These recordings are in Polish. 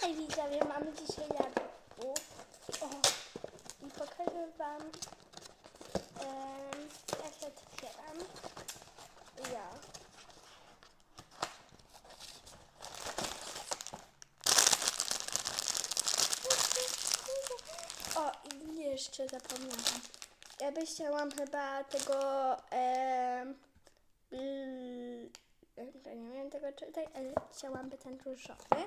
Hej widzowie, mamy dzisiaj jadłków. O, i pokażę wam, em, jak się otwieram. Ja. O, i jeszcze zapomniałam. Ja by chciałam chyba tego, ja nie wiem tego czytać, ale chciałam ten różowy.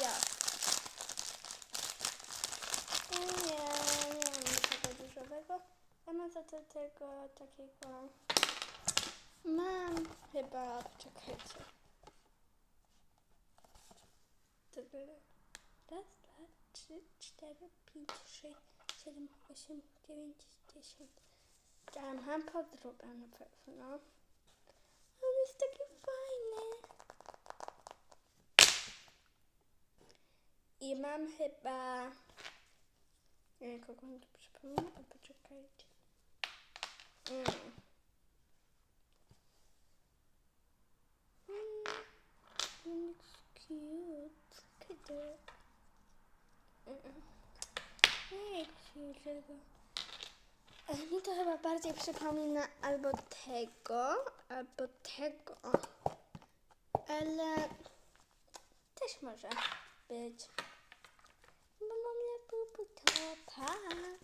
Ja. Nie, nie mam tego dużowego. Ja mam za to tego takiego. Mam chyba, czekajcie. Tego. Raz, dwa, trzy, cztery, pięć, sześć, siedem, osiem, dziewięć, dziesięć. Ja mam podróbę na pewno. On jest taki fajny. I mam chyba. Nie wiem, kogo mi to przypomina, poczekajcie. Mm. Mm, looks cute. Look at that. Mm-mm. Nie. Ale mi to chyba bardziej przypomina albo tego, albo tego. Ale też może być. Tag.